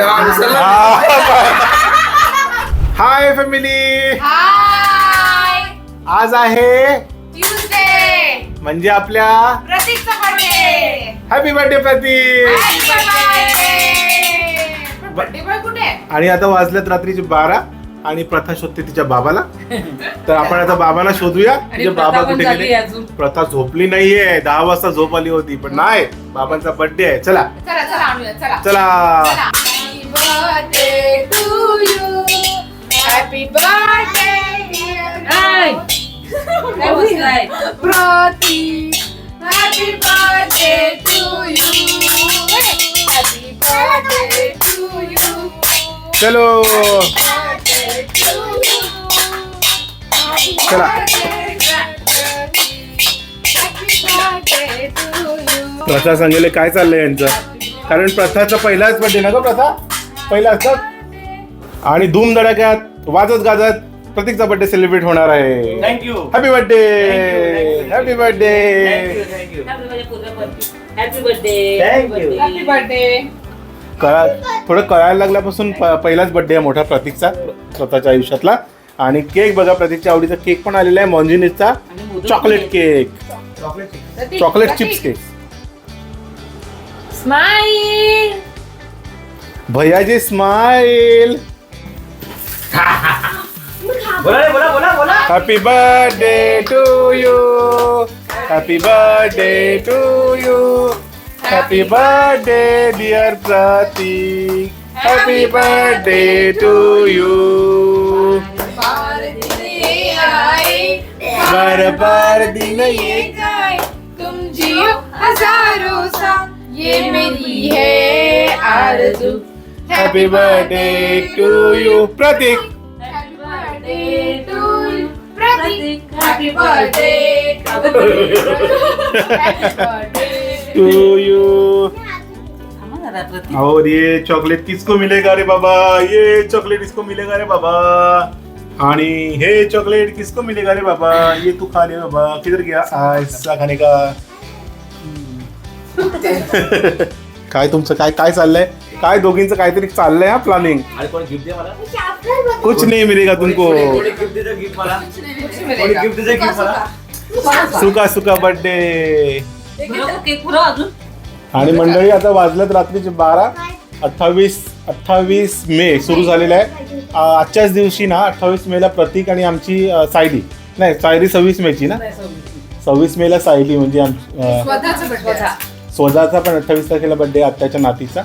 अरे वा, विसरला. हाय फॅमिली हाय आज आहे ट्यूजडे म्हणजे आपल्या प्रतीकचा birthday happy birthday Prateek birthday boy कुठे? आहे? आणि आता वाजल्यात रात्रीचे बारा आणि प्रथा शोधते तिच्या बाबाला. तर आपण आता बाबाला शोधूया. तिचे बाबा कुठे गेले. प्रथा झोपली नाहीये. दहा वाजता झोप आली होती पण नाही. बाबांचा बर्थडे आहे. चला. चला चला आणूया चला. चला. Happy birthday hi. काय बसलाय? Prateek happy birthday to you happy birthday to you चलो चला. प्रथा सांगेले काय चाललंय यांचं? कारण प्रथाचा पहिलाच बर्थडे ना ग प्रथा? पहिला असतात आणि धूम धडाक्यात वाजत गाजत प्रतीकचा बर्थडे सेलिब्रेट होणार आहे. Thank you happy birthday happy birthday thank you happy birthday. Happy कळा थोडं कळायला लागल्यापासून प- पहिलाच बर्थडे आहे मोठा प्रतीकचा स्वतःच्या आयुष्यातला. आणि केक बघा प्रतीकच्या आवडीचा केक पण आलेला आहे मॉन्जिनिसचा chocolate cake chocolate chips cake smile भैयाजी स्माइल बोला रे, बोला बोला। बोला happy birthday to you happy birthday to you happy birthday dear Prateek happy birthday to you बार बार दिन ये तुम जियो हज़ारों साल ये मेरी है आरज़ू। Happy birthday to you Prateek Happy birthday to you, Prateek. Happy birthday to you. Happy birthday. To you थांबा जरा प्रतीक. और ये चॉकलेट किसको मिलेगा रे बाबा? ये चॉकलेट इसको मिलेगा रे बाबा? आणि हे चॉकलेट किसको मिलेगा रे बाबा? ये तू खा ले बाबा. किधर गया? ऐसा खाने का. काय तुमचं काय काय चाललंय? काय दोघींचं काहीतरी चाललंय हा प्लॅनिंग आणि कोणी गिफ्ट दे मला? कुछ नहीं मिलेगा तुमको. कोणी गिफ्ट देतं गिफ्ट मला? कोणी गिफ्ट देतं गिफ्ट मला? सुका. सुका बर्थडे केक अजून? आणि मंडळी आता वाजल्यात रात्रीचे बारा. अठ्ठावीस अठ्ठावीस मे सुरू झालेला आहे. आजच्याच दिवशी ना अठ्ठावीस मेला प्रतीक आणि आमची अ, सायली. नाही सायली सव्वीस मेची ना? सव्वीस मेला सायली म्हणजे आम- अ, स्वतःचा. स्वतःचा पण अठ्ठावीस तारखेला बर्थडे आत्याच्या नातीचा.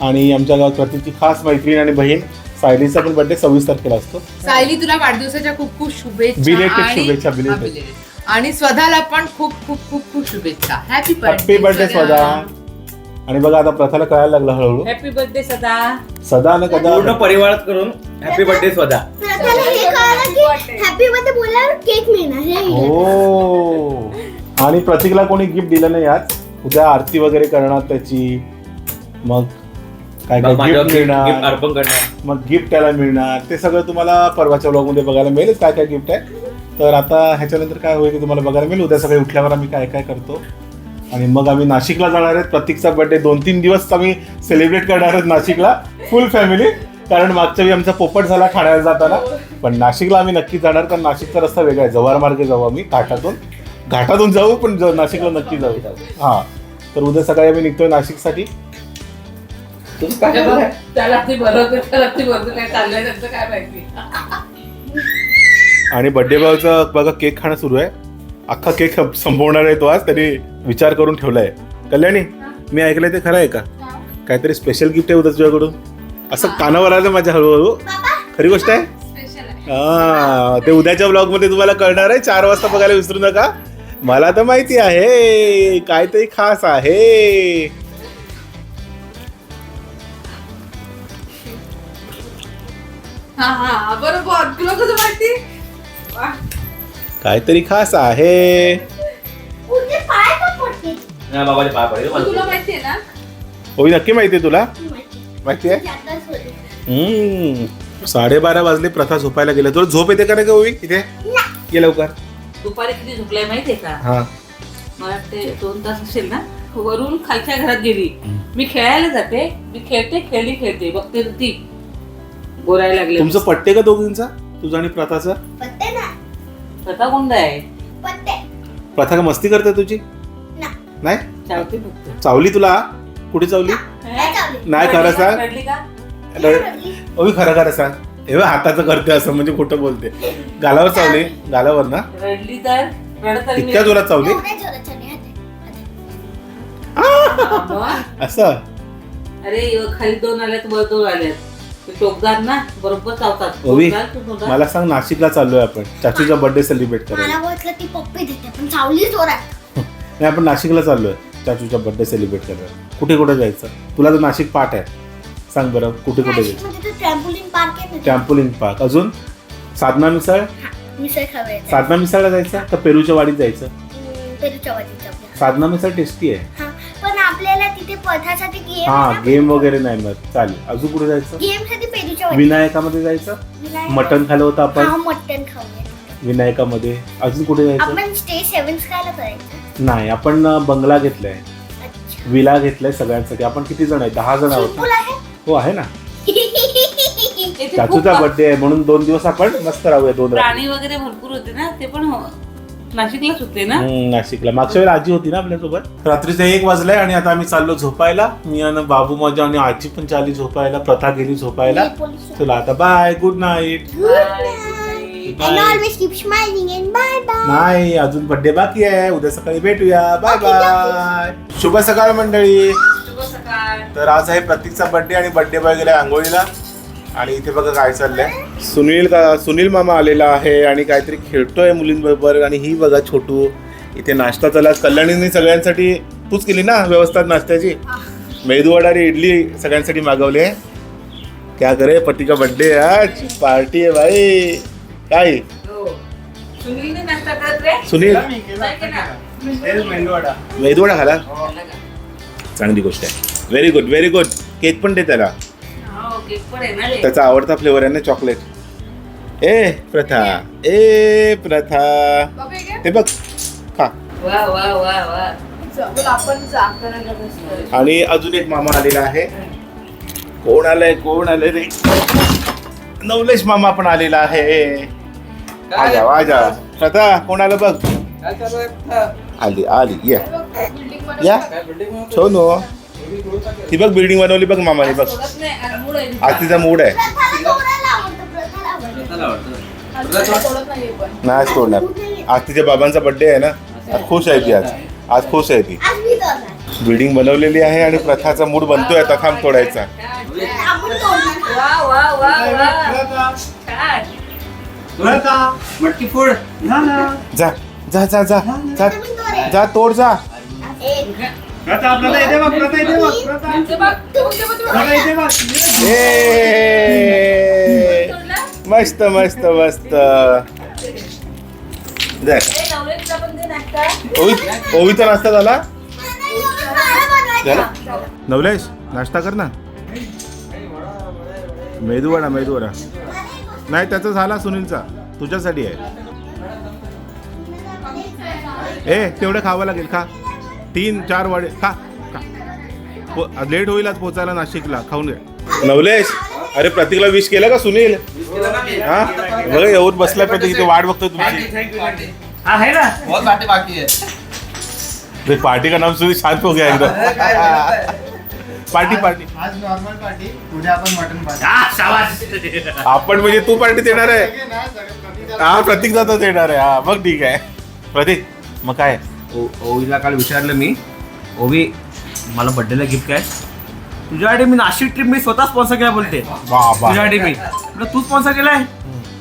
आणि आमच्या गावात प्रतीकची खास मैत्रीण आणि बहीण सायलीचा पण बर्थडे सव्वीस तारखेला असतो. सायली तुला वाढदिवसाच्या खूप खूप शुभेच्छा आणि- शुभेच्छा, belated. आणि स्वतःला पण खूप खूप खूप खूप शुभेच्छा. हॅपी हॅपी बर्थडे स्वदा आणि बघा आता प्रथाला कळायला लागलं हळूहळू. हॅपी बर्थडे सदा. सदा न पूर्ण कदा परिवारात करून हॅपी बर्थडे स्वतः प्रथाला हे कळलं की हॅपी बर्थडे बोलल्यावर केक मिळणार हे हो. आणि प्रतीकला कोणी गिफ्ट दिलं नाही आज. उद्या आरती वगैरे करणार त्याची. मग काय काय मग माझ्यावर गिफ्ट मिळणार? अर्पण करणार. मग गिफ्ट त्याला मिळणार. ते सगळं तुम्हाला परवाच्या ब्लॉगमध्ये बघायला मिळेलच काय काय गिफ्ट आहे. तर आता ह्याच्यानंतर काय होईल की तुम्हाला बघायला मिळेल. उद्या सकाळी उठल्यावर आम्ही काय काय करतो. आणि मग आम्ही नाशिकला जाणार आहेत. प्रतीकचा बर्थडे दोन तीन दिवस आम्ही सेलिब्रेट करणार आहेत नाशिकला. फुल फॅमिली कारण मागच्या वेळी आमचा पोपट झाला ठाण्याला जाताना. पण नाशिकला आम्ही नक्की जाणार. कारण नाशिकचा रस्ता वेगळा आहे. जव्हार मार्गे जाऊ आम्ही. घाटातून. घाटातून जाऊ पण ज- नाशिकला नक्की जाऊ. हां. तर उद्या सकाळी आम्ही निघतोय नाशिकसाठी. तुम्ही काय? त्याला ती बरोबर त्याला ती बरोबर काय चाललंय त्यांचं काय माहिती. आणि बर्थडे बॉयचा बघा केक खाणं सुरू आहे. अख्खा केक सं- संपवणार आहे तो आज त्यांनी विचार करून ठेवलाय. कल्याणी मी ऐकलंय ते खरं आहे का? काहीतरी स्पेशल गिफ्ट आहे उद्या तुझ्याकडून. असं कानावर आलं माझ्या हळूहळू. खरी गोष्ट आहे? स्पेशल आहे. हा ते उद्याच्या ब्लॉगमध्ये तुम्हाला कळणार आहे. चार वाजता बघायला विसरू नका. मला तर माहिती आहे काहीतरी खास आहे. बरोबर तुला कसं माहिती. काहीतरी खास आहे. उलटे पाय पण पडते. नाही, बाबाचे पाय पडेल मला. तुला माहितीये ना? होई नक्की माहिती आहे तुला? माहिती आहे. जाताच होते. हम्म. साडेबारा वाजले प्रथा झोपायला गेले. तुला झोप येते का नाही का ओवी इथे? ये लवकर. दुपारी किती झोपलाय माहितीये का? हा. मला ते दोन तास असेल ना? वरून खालच्या घरात गेली. मी खेळायला जाते. मी खेळते खेळली खेळते. बघते ती. बोलायला लागले तुमचं पट्टे का दोघींचा? तुझं आणि प्रथाचं? पत्ते ना. स्वतः कोणता आहे? पत्ते प्रथा का मस्ती करते तुझी? ना. नाही? फक्त. चावली तुला? कुठे चावली? नाही चावली. नाही खरं सांग. रडली का? रडली. अभि खरं खरं सांग. हे बघ, हाताचं करते असं म्हणजे खोटं बोलते. गालावर चावली? गालावर ना? रडली तर रडत आली मी. इतक्या जोरात चावली? एवढ्या जोराच्या नाही हात आहे. हा, मग? असं? अरे खाली दोन आल्यात वर दोन आल्यात. टोकदार ना बरोबर चावतात. ओवी, टोकदार तो टोकदार. मला सांग नाशिकला चाललोय आपण. चाचूचा बर्थडे सेलिब्रेट मला करायला. वाटलं ती पप्पी देते पण चावली जोरात. नाही आपण नाशिकला चाललोय चाचूचा बर्थडे सेलिब्रेट करायला. कुठे कुठे जायचं? तुला तर नाशिक पाठ आहे. सांग बरं कुठे कुठे जायचं? नाशिकमध्ये ट्रॅम्पोलिन पार्क आहे ना टॅम्पोलिंग पार्क अजून? साधना मिसळ? मिसळ खावायचं साधना मिसळला जायचं का पेरूच्या वाडीत जायचं? पेरूच्या. साधना मिसळ टेस्टी आहे. हा. आपल्याला तिथे पथासाठी गेम हा गेम वगैरे नाही मग चालेल. अजून कुठे जायचं? गेमसाठी पेरूच्या विनायकामध्ये जायचं? विनायक- मटन खाल्लं होतं हा आपण मटन खाऊया विनायकामध्ये. अजून कुठे जायचं? आपण स्टे सेव्हन स्कायला करायचं नाही आपण अं, बंगला घेतलाय. अच्छा. विला घेतलाय सगळ्यांसाठी. आपण किती जण आहे? दहा जण आहोत ना? सिंपल आहे? हो आहे ना. इथे खूप चाचूचा बर्थडे आहे म्हणून दोन दिवस आपण मस्त राहूया दोन रात्री. प्राणी वगैरे भरपूर होते ना ते पण हो- नाशिकलाच होते ना? हम्म, नाशिकला. मागच्या वेळी आजी होती ना आपल्यासोबत? रात्रीचे एक वाजलाय आणि आता आम्ही चाललो झोपायला. मी आणि बाबू माझ्या आणि आजी पण चालली झोपायला प्रथा गेली झोपायला. चला आता bye good night And always keep smiling and bye bye. नाही अजून बर्थडे बाकी आहे. उद्या सकाळी भेटूया. बाय बाय शुभ सकाळ मंडळी. शुभ सकाळ. तर आज आहे प्रतीकचा बर्थडे आणि बर्थडे बॉय गेलाय आंघोळीला. आणि इथे बघा काय चाललंय. सुनील का सुनील मामा आलेला आहे आणि काहीतरी खेळतोय मुलींबरोबर आणि ही बघा छोटू इथे नाश्ता चालला. कल्याणीने सगळ्यांसाठी तूच केली ना व्यवस्था नाश्त्याची? मेदूवडा आणि इडली सगळ्यांसाठी मागवली आहे. क्या करे पती का बर्थडे आज? पार्टी आहे भाई. काय? हो. सुनील. मेंदूवडा मेदूवडा खाला. का? चांगली गोष्ट आहे. Very good very good cake पण दे त्याला. त्याचा आवडता फ्लेवर आहे ना चॉकलेट ए प्रथा. ए प्रथा. हे. ते बघ. खा. आणि अजून एक मामा आलेला आहे. कोण आलंय कोण आलंय रे? नवलेश मामा पण आलेला आहे. आजा आजा. प्रथा कोण आलं बघ? आली आली. ये. बिल्डिंग ती बघ बिल्डिंग बनवली बघ मामाने बघ. आज तिचा मूड आहे. नाही सोडणार आज तिच्या बाबांचा बर्थडे आहे ना. आज खुश आहे ती आज. आज खुश आहे ती. बिल्डिंग बनवलेली आहे आणि प्रथाचा मूड बनतोय आता थांब तोडायचा. जा जा जा जा. जा तोड जा. प्रथा आपल्याला येते बघ प्रथा येते बघ प्रथा बघ. प्रथा येते बघ. ए! मस्त मस्त मस्त. जा ए, नवऱ्याला पण दे नाश्ता ओवी ओवीचा नाश्ता. झाला? नवलेश नाश्ता कर ना. मेदूवडा मेदूवडा नाही त्याचा झाला सुनीलचा. तुझ्यासाठी आहे. ए तेवढं खावं लागेल खा. तीन चार वडे. खा लेट होईल आज पोचायला नाशिकला. खाऊन घे. नवलेश अरे प्रतीकला विश केलं का सुनील? हा? बघा येऊन बसलाय प्रतीक इथे वाट बघतोय तुमची हा है ना? बहुत बातें बाकी है देख, पार्टी का नाम सुनी शांत हो गया एकदम. Party party. आज नॉर्मल पार्टी उद्या आपण मटन पार्टी हा आपण म्हणजे तू पार्टी देणार आहे. आहे हा प्रतीक जाता येणार आहे. हा मग ठीक आहे. प्रतीक मग काय? ओ- ओवीला काल विचारलं मी. ओवी मला बर्थडेला गिफ्ट काय? तुझ्यासाठी मी नाशिक ट्रिप मी स्वतः स्पॉन्सर केला बोलते. बाबा तुझ्यासाठी मी. म्हटलं तू स्पॉन्सर केलाय?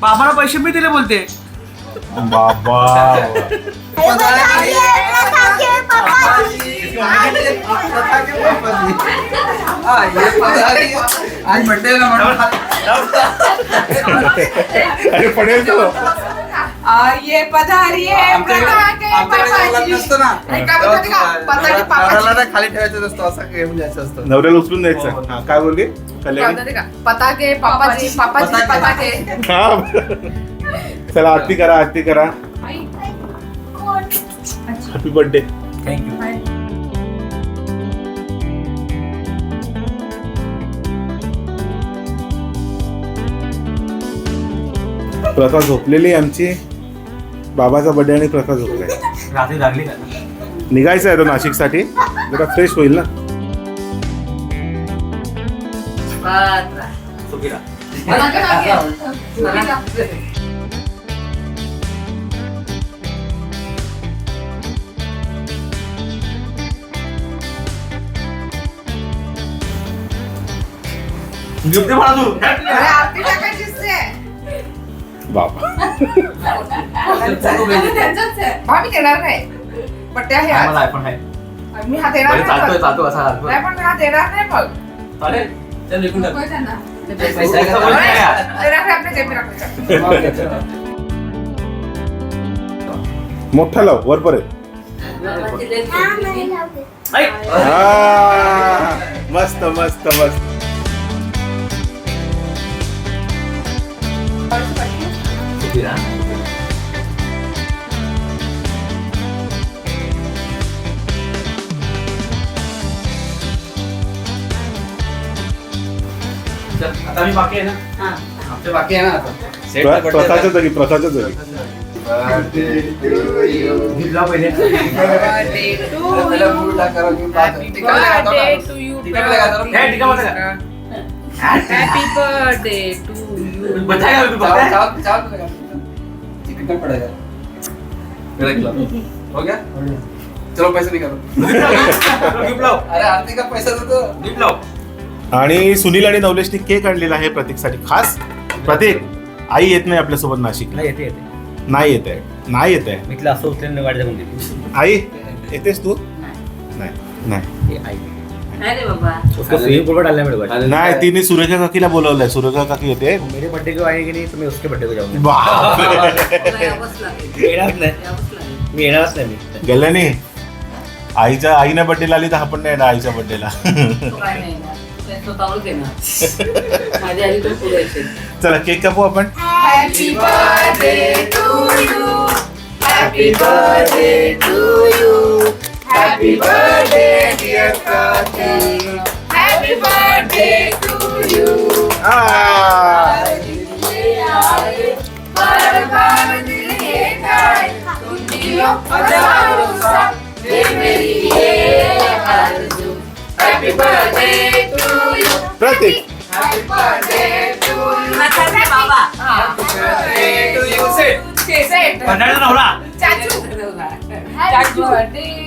बाबाला पैसे मी दिले बोलते. बाबा. आज बर्थडे अरे पडेल तो. ये पधारिये. खाली ठेवायचं नसतं असं गेम द्यायचं असतं. नवऱ्याला उचलून द्यायचं. हा काय बोलली? काय का? पताके. पताके. हा. चला आरती करा आरती करा? हॅपी बर्थडे थँक्यू प्रथा झोपलेली आहे आमची. बाबाचा बर्थडे आणि प्रथा झोपलाय रात्री लागली का? निघायचं आहे तो नाशिकसाठी. जरा फ्रेश होईल ना? गिफ्ट म्हणा तू. हा, मी देणार नाही. मला आयफोन आहे मी हा देणार बरं, नाही चालतोय मग. चालतो असा नाही पण मी हा देणार नाही मग चालेल चल विकून टाक. पैसा जेबी. मोठा लाव वर हा होती. ऐक. आ, मस्त मस्त मस्त सुखीला चल, आता मी बाकी आहे ना हा. आमचे बाकी आहे ना आता प्र- चा birthday प्रथाच्या आहे. जागी प्रथाच्या जागी गीत लाव पहिले to you. Happy birthday to you, brother. हे, टीका वाचा का? Happy birthday to you. बचाय का तू बचाय? हो गया? चलो पैसे निकालो. गिफ्ट अरे आरती का पैसा दे दो गिफ्ट लाव. आणि सुनील आणि नवलेशनी केक आणलेला आहे प्रतीकसाठी. खास? प्रतीक आई येत नाही आपल्यासोबत नाशिक नाही येते येते. नाही येत आहे. नाही येत आहे. मी तिला असं उचलून गाडी जाऊन दिली आई येतेस तू? नाही. नाही आई. नाही बाबा. उसको डालना है मेरे को नाही तिने सुरेखा काकीला बोलवलंय. सुरेखा काकी येते मेरे बर्थडे को आएगी नहीं तो मैं उसके बर्थडे को जाऊंगा। बापरे. तुला यावंच लागेल येणारच नाही. यावंच लागेल मी येणारच नाही मी. गेल्याने आईच्या आईने बर्थडेला आली तर आपण नाही येणार आईच्या बर्थडेला तो काय नाही येणार. ते स्वतःवर घेणार माझ्या आधी तो पुढे येशील चला केक कापू आपण. Happy birthday to you. Happy birthday to you. Happy birthday, dear Pratik. Happy birthday to you. Ah. Happy birthday to you. Pratik. Happy birthday to you. Happy birthday to you. Say, say, say. Pandai tak nak hula. Cacu. चाचू.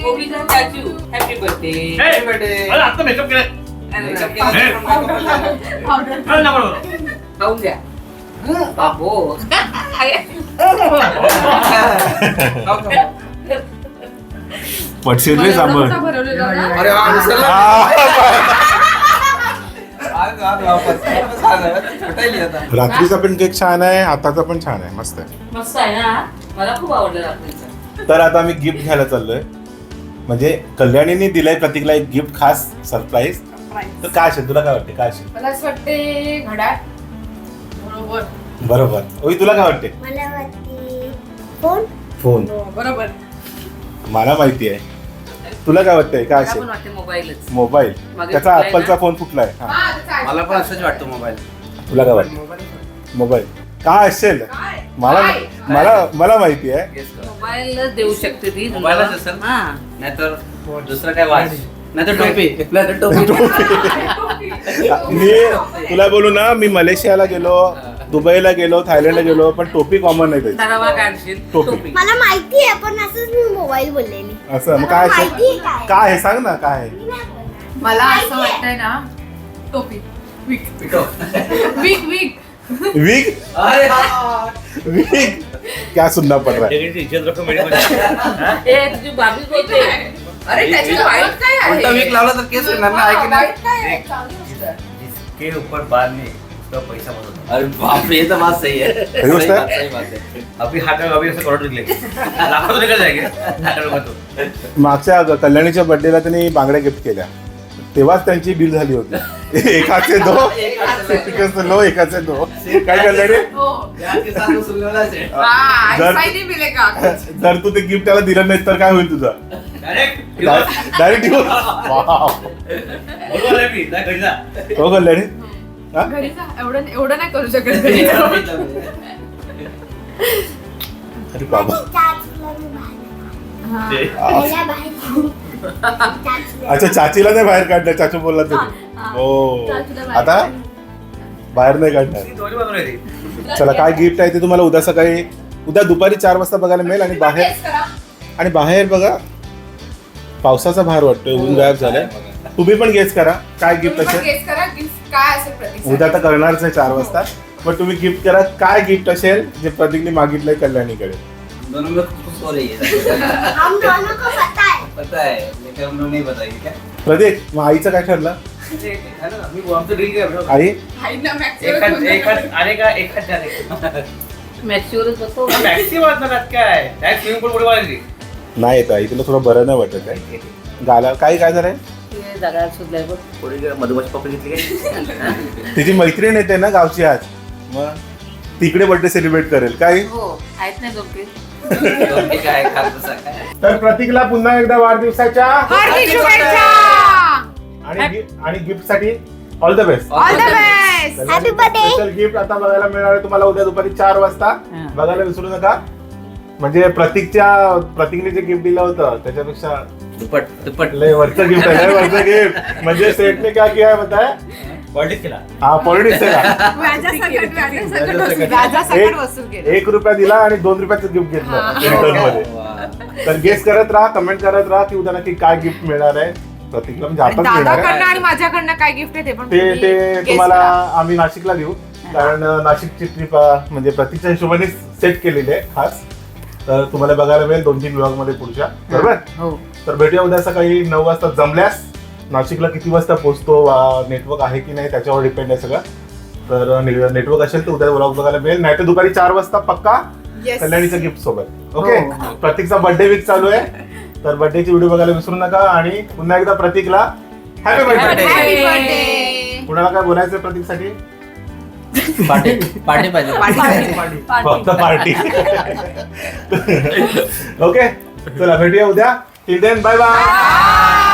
गोपीचा happy birthday आता makeup खाऊन द्या. पटशील रे सांबर अरे रात्रीचा पण cake छान आहे आताचा पण छान आहे. मस्त आहे. मस्त आहे ना? मला खूप आवडलं रात्रीचं. तर आता आम्ही गिफ्ट घ्यायला चाललोय. म्हणजे कल्याणीने दिलंय प्रतीकला एक गिफ्ट खास सरप्राईज तर काय असेल? तुला काय वाटते? काय असेल? मला असं वाटते घड्याळ. बरोबर. बरोबर. ओई तुला काय वाटते? मला वाटते फोन. फोन. बरोबर. मला माहिती आहे. तुला काय वाटतंय? काय मला पण असेल? वाटते मोबाईलच. मोबाईल. मागे त्याचा फुटलाय ऍपलचा? फोन फुटलाय हा. हा, त्याचं आहे. मला पण असंच वाटतं मोबाईल. तुला काय वाटतं? मोबाईल. काय असेल? मला काय? मला मला माहिती आहे. कर मोबाईलच देऊ शकते ती तुला. मोबाईलच असेल? हा. नाहीतर दुसरं काय वाच? नाहीतर टोपी. नाहीतर टोपी. मी तुला बोलू ना मी मलेशियाला गेलो दुबईला गेलो थायलंडला गेलो पण टोपी कॉमन नाही त्याची काढशील टोपी. टोपी. मला माहिती आहे पण असंच मी मोबाईल बोललेली असं मग काय असेल? काय. काय आहे? सांग ना काय आहे? मला असं वाटतंय ना टोपी. विक विक विक वीक अरे हाँ. वीक क्या सुनना पड रहा है? इज्जत रखो मेरे अरे त्याची वाईट काय आहे उलटा वीक लावला तर केस येणार ना आहे की हा, नाही. जिसके ऊपर बाल नहीं उसका पैसा होता अरे बाप रे ये तो बात सही है। सही बात सही? बात है। अभी हाथ में अभी ऐसे करोड़ निकलेंगे लाखों तो निकल जाएंगे। मागच्या कल्याणीच्या बर्थडेला त्यांनी बांगड्या गिफ्ट केल्या. तेव्हाच त्यांची डील झाली होती. एकाचे दो एकाचे लो एकाचे दो. काय है. हा, जर- तू ते गिफ्ट त्याला दिलं नाही तर काय होईल तुझं? डायरेक्ट हो कल्याणी? घरी जा. एवढं एवढं नाही करू शकत बाबा. हा. अच्छा चाचीला नाही बाहेर काढणार चाचू बोलला तरी. हो आता? बाहेर नाही काढणार. चला काय गिफ्ट आहे ते तुम्हाला उद्या सकाळी उद्या दुपारी चार वाजता बघायला मिळेल आणि बाहेर. आणि बाहेर बघा पावसाचा भार वाटतोय ऊन गायब झालाय. तुम्ही पण गेस करा काय गिफ्ट तुम्ही असेल. उद्या तर करणारच आहे चार वाजता. पण तुम्ही गिफ्ट करा काय गिफ्ट असेल जे प्रतीकने मागितलंय कल्याणीकडे? दोनों में कुछ हो रही है हम दोनों को? पता है पता है लेकिन हम लोग नहीं बताएंगे क्या प्रतीक मग आईचं काय ठरलं? ते- है ना, मी आमचं ड्रिंक आहे. आई? आईना एखाद एखाद का एखाद जाणे मॅच्युअरच बसतो टॅक्सी वाजणार काय? टॅक्स स्विमिंग पूल पुढे वाजली नाही येत आई तुला थोडं बरं नाही वाटत आहे. गाला काय काय झालंय? ते जागा सुधलाय बघ. पुढे मधुबाची पकडली घेतली काय? तिची मैत्रीण येते ना गावची आज. मग? तिकडे बर्थडे सेलिब्रेट करेल. काय? हो आहेत दोघे. है काय तर प्रतीकला पुन्हा एकदा वाढदिवसाच्या हार्दिक शुभेच्छा! आणि गि- आणि गिफ्टसाठी all the best all the best Happy birthday. Special gift आता बघायला मिळणार आहे तुम्हाला उद्या दुपारी चार वाजता. हा. बघायला विसरू नका. म्हणजे प्रतीकच्या प्रतीकने जे गिफ्ट दिलं होतं त्याच्यापेक्षा दुपट दुपट. लय वरचं गिफ्ट आहे लय वरचं गिफ्ट म्हणजे सेटने काय किया है बताय केला. हा पॉलिटिक्स आहे का व्याजासकट व्याजासकट व्याजासकट. वसूल- व्याजासकट वसूल एक केलं. एक रुपया दिला आणि दोन रुपयाचं गिफ्ट घेतलं हा. रिटर्नमध्ये. वाह. तर गेस करत राहा कमेंट करत राहा की उद्या नक्की काय गिफ्ट मिळणार आहे. प्रतीकला म्हणजे आताच मिळणार आहे. दादाकडनं आणि माझ्याकडनं काय गिफ्ट आहे ते पण ते तुम्ही ते guess तुम्हाला करा. आम्ही नाशिकला देऊ. कारण अं, नाशिकची ट्रिप म्हणजे प्रतीकच्या हिशोबाने सेट केलेली आहे खास. तर तुम्हाला बघायला मिळेल दोन तीन ब्लॉगमध्ये पुढच्या. बरोबर? हो. तर भेटूया उद्या सकाळी नऊ वाजता जमल्यास. नाशिकला किती वाजता पोहोचतो नेटवर्क आहे की नाही त्याच्यावर डिपेंड आहे सगळं. तर नेटवर्क असेल तर उद्या ब्लॉग बघायला मिळेल. नाही तर दुपारी चार वाजता पक्का. कल्याणीचं गिफ्ट सोबत. ओके हो. प्रतीकचा बर्थडे वीक चालू आहे. तर बर्थडेची व्हिडिओ बघायला विसरू नका आणि पुन्हा एकदा प्रतीकला हॅपी बर्थडे. कुणाला काय बोलायचं प्रतीकसाठी? पार्टी पार्टी पाहिजे. फक्त पार्टी. ओके चला भेटूया उद्या. Till then bye bye